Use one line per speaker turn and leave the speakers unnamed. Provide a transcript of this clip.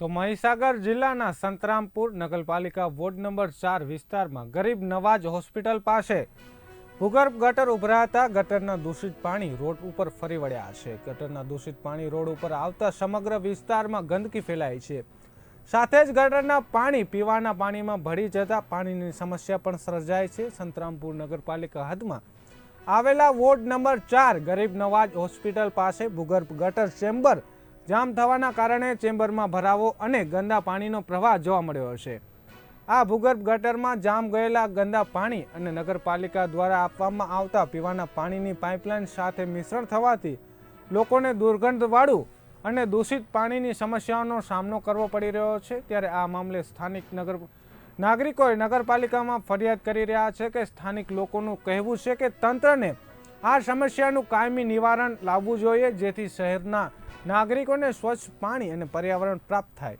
તો મહીસાગર જિલ્લાના સંતરામપુર નગરપાલિકા વોર્ડ નંબર ચાર વિસ્તારમાં ગરીબ નવાજ હોસ્પિટલ પાસે ભૂગર્ભ ગટર ઉભરાતા ગટરના દૂષિત પાણી રોડ ઉપર ફરી વળ્યા છે. ગટરના દૂષિત પાણી રોડ ઉપર આવતા સમગ્ર વિસ્તારમાં ગંદકી ફેલાઈ છે. સાથે જ ગટરના પાણી પીવાના પાણીમાં ભળી જતા પાણીની સમસ્યા પણ સર્જાય છે. સંતરામપુર નગરપાલિકા હદમાં આવેલા વોર્ડ નંબર ચાર ગરીબ નવાજ હોસ્પિટલ પાસે ભૂગર્ભ ગટર ચેમ્બર જામ થવાના કારણે ચેમ્બરમાં ભરાવો અને ગંદા પાણીનો પ્રવાહ જોવા મળ્યો છે આ ભૂગર્ભ ગટરમાં જામ ગયેલા ગંદા પાણી અને નગરપાલિકા દ્વારા આપવામાં આવતા પીવાના પાણીની પાઇપલાઇન સાથે મિશ્રણ થવાથી લોકોને દુર્ગંધવાળું અને દૂષિત પાણીની સમસ્યાઓનો સામનો કરવો પડી રહ્યો છે. ત્યારે આ મામલે સ્થાનિક નગર, નાગરિકોએ નગરપાલિકામાં ફરિયાદ કરી રહ્યા છે કે સ્થાનિક લોકોનું કહેવું છે કે તંત્રને આ સમસ્યાનું કાયમી નિવારણ લાવવું જોઈએ જેથી શહેરના નાગરિકોને સ્વચ્છ પાણી અને પર્યાવરણ પ્રાપ્ત થાય.